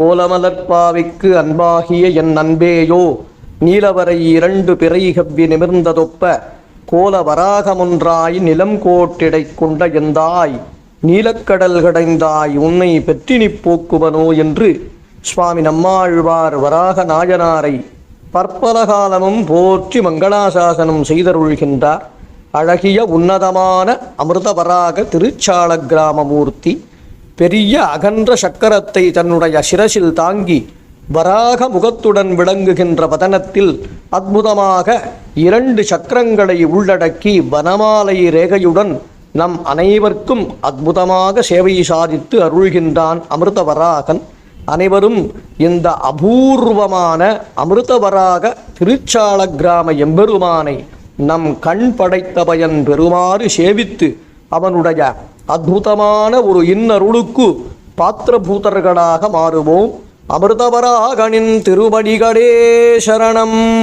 கோலமலர்பாவிக்கு அன்பாகிய என் அன்பேயோ நீலவரை இரண்டு பிறை கவ்வி நிமிர்ந்ததொப்ப கோல வராகமொன்றாய் நிலம் கோட்டிடை கொண்ட எந்தாய் நீலக்கடல் கடைந்தாய் உன்னை பெற்றினிப் போக்குவனோ என்று சுவாமி நம்மாழ்வார் வராக நாயனாரை பற்பல காலமும் போற்றி மங்களாசாசனம் செய்தருள்கின்றார். அழகிய உன்னதமான அமிர்தவராக திருச்சாள கிராமமூர்த்தி பெரிய அகன்ற சக்கரத்தை தன்னுடைய சிரசில் தாங்கி வராக முகத்துடன் விளங்குகின்ற வதனத்தில் அற்புதமாக இரண்டு சக்கரங்களை உள்ளடக்கி வனமாலை ரேகையுடன் நம் அனைவருக்கும் அற்புதமாக சேவையை சாதித்து அருள்கின்றான் அமிர்தவராகன். அனைவரும் இந்த அபூர்வமான அமிர்தவராக திருச்சால கிராம எம்பெருமானை நம் கண் படைத்த பயன் பெறுமாறு சேவித்து அவனுடைய அற்புதமான ஒரு இன்னருளுக்கு பாத்திரபூதர்களாக மாறுவோம். அமிர்தவராகனின் திருவடிகளே சரணம்.